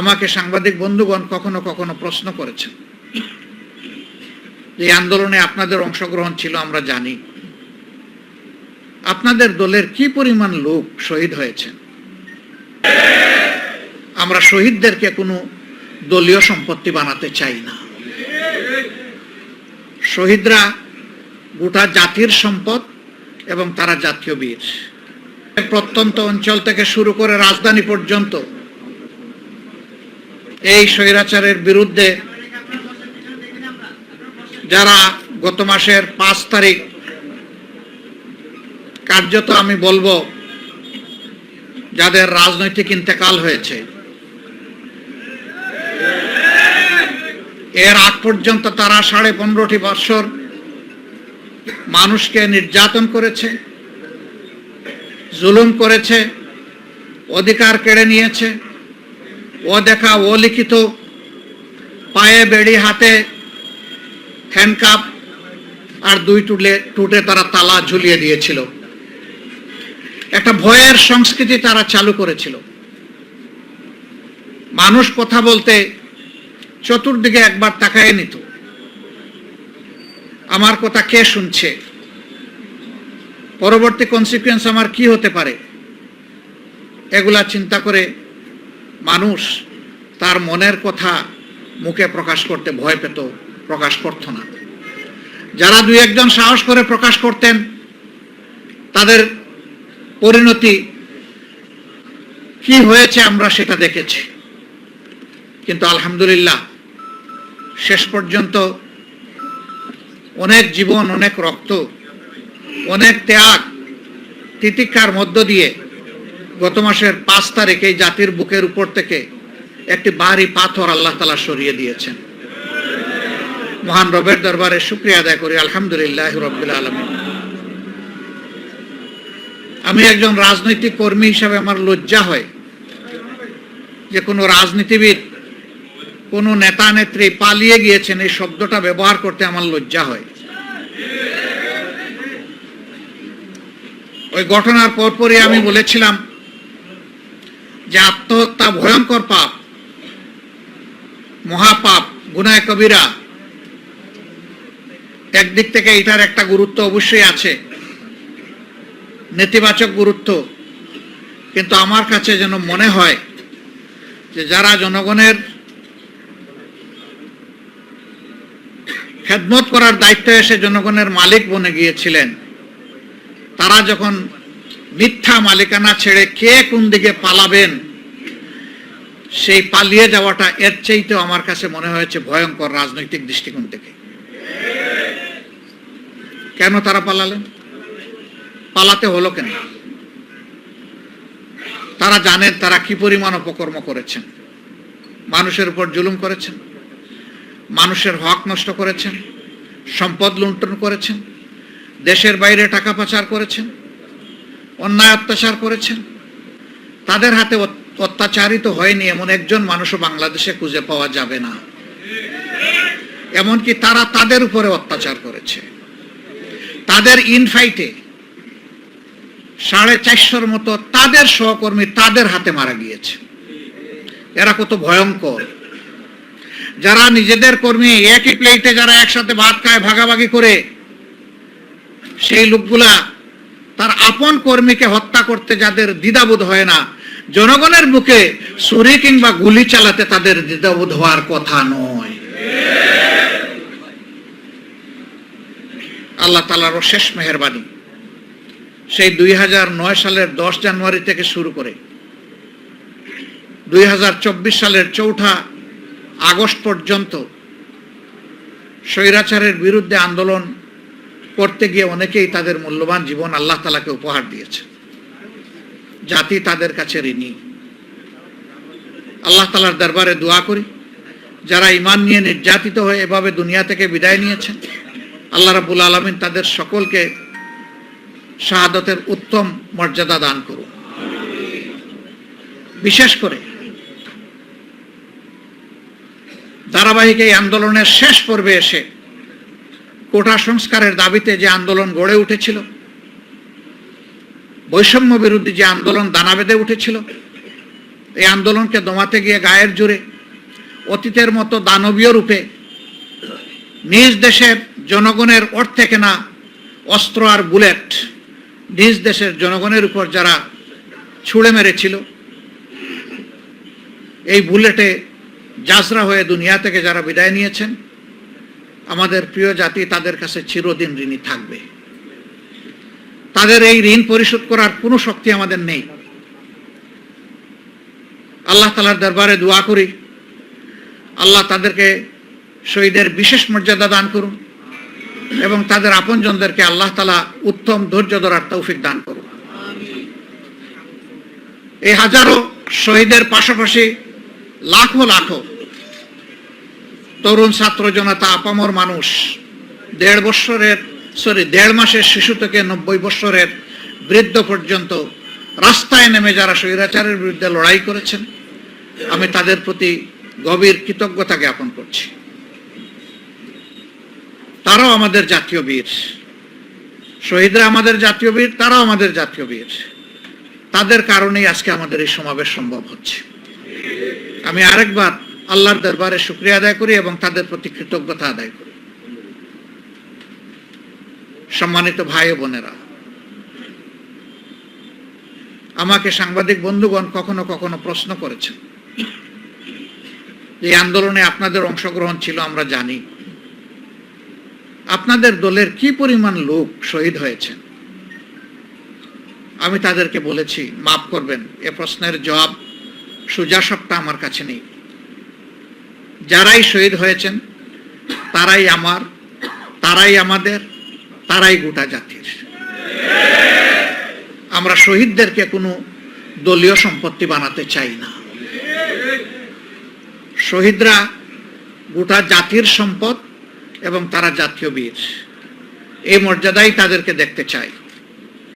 আমাকে সাংবাদিক বন্ধুগণ কখনো কখনো প্রশ্ন করেছেন। এই আন্দোলনে আপনাদের অংশগ্রহণ ছিল, আমরা জানি। আপনাদের দলের কি পরিমাণ লোক শহীদ হয়েছে আমরা শহীদদেরকে কোনো দলীয় সম্পত্তি বানাতে চাই না। শহীদরা গোটা জাতির সম্পদ এবং তারা জাতীয় বীর। প্রত্যন্ত অঞ্চল থেকে শুরু করে রাজধানী পর্যন্ত এই স্বৈরাচারের বিরুদ্ধে যারা গত মাসের পাঁচ তারিখ কার্যত আমি বলব, যাদের রাজনৈতিক ইন্তেকাল হয়েছে, এর আগ পর্যন্ত তারা সাড়ে পনেরোটি বৎসর মানুষকে নির্যাতন করেছে, জুলুম করেছে, অধিকার কেড়ে নিয়েছে ও দেখা, ও লিখিত। পায়ে বেড়ি, হাতে হ্যান্ডকাপ আর দুই টুলে, টুটে তারা তালা ঝুলিয়ে দিয়েছিল। একটা ভয়ের সংস্কৃতি তারা চালু করেছিল। মানুষ কথা বলতে চতুর্দিকে একবার তাকায় নিত। আমার কথা কে শুনছে? পরবর্তী কনসিকুয়েন্স আমার কি হতে পারে? এগুলা চিন্তা করে মানুষ তার মনের কথা মুখে প্রকাশ করতে ভয় পেত, প্রকাশ করত না। যারা দুই একজন সাহস করে প্রকাশ করতেন, তাদের পরিণতি কি হয়েছে আমরা সেটা দেখেছি। কিন্তু আলহামদুলিল্লাহ, শেষ পর্যন্ত অনেক জীবন, অনেক রক্ত, অনেক ত্যাগ, তিতিক্ষার মধ্য দিয়ে গত মাসের পাঁচ তারিখ জাতির বুকের উপর থেকে একটি বাড়ি পাথর আল্লাহ তালা সরিয়ে দিয়েছেন। মহান রবের দরবারে শুক্রিয়া আদায় করি, আলহামদুলিল্লাহ রবিল আলমী আমি একজন রাজনৈতিক কর্মী হিসাবে আমার লজ্জা হয় যে কোনো রাজনীতিবিদ, কোনো নেতা নেত্রী পালিয়ে গিয়েছেন এই শব্দটা ব্যবহার করতে আমার লজ্জা হয়। ওই ঘটনার পরপরই আমি বলেছিলাম যে আত্মহত্যা ভয়ঙ্কর পাপ, মহাপাপ, গুনায় কবিরা। একদিক থেকে এটার একটা গুরুত্ব অবশ্যই আছে, নেতিবাচক গুরুত্ব। কিন্তু আমার কাছে যেন মনে হয় যে যারা জনগণের খেদমত করার দায়িত্ব এসে জনগণের মালিক বনে গিয়েছিলেন, তারা যখন মিথ্যা মালিকানা ছেড়ে কে কোন দিকে পালাবেন, সেই পালিয়ে যাওয়াটা এর চাইতেও আমার কাছে মনে হয়েছে ভয়ঙ্কর রাজনৈতিক দৃষ্টিকোণ থেকে। কেন তারা পালালেন? পালাতে হলো কেন? তারা জানেন তারা কি পরিমাণ অপকর্ম করেছেন। মানুষের উপর জুলুম করেছেন। মানুষের হক নষ্ট করেছেন। সম্পদ লুণ্ঠন করেছেন। দেশের বাইরে টাকা পাচার করেছেন। অন্যায় অত্যাচার করেছেন। তাদের হাতে অত্যাচারিত হয়নি এমন একজন মানুষও বাংলাদেশে খুঁজে পাওয়া যাবে না। এমনকি তারা তাদের উপরে অত্যাচার করেছে। তাদের ইনফাইটে সাড়ে চারশোর মতো তাদের সহকর্মী তাদের হাতে মারা গিয়েছে। এরা কত ভয়ঙ্কর। যারা নিজেদের কর্মী একই প্লেটে যারা একসাথে ভাত খায়, ভাগাভাগি করে, সেই লোকগুলা তার আপন কর্মীকে হত্যা করতে যাদের দ্বিধাবোধ হয় না, জনগণের মুখে ছুরি কিংবা গুলি চালাতে তাদের দ্বিধাবোধ হওয়ার কথা নয়। আল্লাহ তালারও শেষ মেহরবানি। সেই দুই হাজার নয় সালের দশ জানুয়ারি থেকে শুরু করে দুই হাজার চব্বিশ সালের চৌঠা আগস্ট পর্যন্ত স্বৈরাচারের বিরুদ্ধে আন্দোলন করতে গিয়ে অনেকেই তাদের মূল্যবান জীবন আল্লাহ তালাকে উপহার দিয়েছে। জাতি তাদের কাছে ঋণী। আল্লাহ তালার দরবারে দোয়া করি, যারা ইমান নিয়ে নির্যাতিত হয়ে এভাবে দুনিয়া থেকে বিদায় নিয়েছেন, আল্লাহ রাবুল আলমিন তাদের সকলকে শাহাদতের উত্তম মর্যাদা দান করুন। বিশেষ করে ধারাবাহিক এই আন্দোলনের শেষ পর্বে এসে কোটা সংস্কারের দাবিতে যে আন্দোলন গড়ে উঠেছিল, বৈষম্য বিরোধী যে আন্দোলন দানা বেঁধে উঠেছিল, এই আন্দোলনকে দমাতে গিয়ে গায়ের জোরে অতীতের মতো দানবীয় রূপে নিজ দেশের জনগণের অর্থে কেনা অস্ত্র আর বুলেট নিজ দেশের জনগণের উপর যারা ছুঁড়ে মেরেছিল, এই বুলেটে জাজরা হয়ে দুনিয়া থেকে যারা বিদায় নিয়েছেন আমাদের প্রিয় জাতি তাদের কাছে চিরদিন ঋণী থাকবে। তাদের এই ঋণ পরিশোধ করার কোনো শক্তি আমাদের নেই। আল্লাহ তালার দরবারে দোয়া করি। আল্লাহ তাদেরকে শহীদের বিশেষ মর্যাদা দান করুন এবং তাদের আপনজনদেরকে আল্লাহ তালা উত্তম ধৈর্য ধরার তৌফিক দান করুন। এই হাজারো শহীদের পাশাপাশি লাখো লাখো তরুণ ছাত্র জনতা আপামর মানুষ, দেড় বৎসরের সরি দেড় মাসের শিশু থেকে নব্বই বৎসরের বৃদ্ধ পর্যন্ত রাস্তায় নেমে যারা স্বৈরাচারের বিরুদ্ধে লড়াই করেছেন, আমি তাদের প্রতি গভীর কৃতজ্ঞতা জ্ঞাপন করছি। তারাও আমাদের জাতীয় বীর। শহীদরা আমাদের জাতীয় বীর, তারাও আমাদের জাতীয় বীর। তাদের কারণেই আজকে আমাদের এই সমাবেশ সম্ভব হচ্ছে। আমি আরেকবার আল্লাহর দরবারে শুক্রিয়া আদায় করি এবং তাদের প্রতি কৃতজ্ঞতা আদায় করি। সম্মানিত ভাই বোনেরা, আমাকে সাংবাদিক বন্ধুগণ কখনো কখনো প্রশ্ন করেছেন এই আন্দোলনে আপনাদের অংশগ্রহণ ছিল, আমরা জানি। আপনাদের দলের কি পরিমাণ লোক শহীদ হয়েছেন? আমি তাদেরকে বলেছি, মাফ করবেন, এ প্রশ্নের জবাব সুজাসবটা আমার কাছে নেই। যারাই শহীদ হয়েছেন, তারাই আমার, তারাই আমাদের, তারাই গোটা জাতির। আমরা শহীদদেরকে কোনো দলীয় সম্পত্তি বানাতে চাই না। শহীদরা গোটা জাতির সম্পদ এবং তারা জাতীয় বীর। এই মর্যাদাই তাদেরকে দেখতে চাই।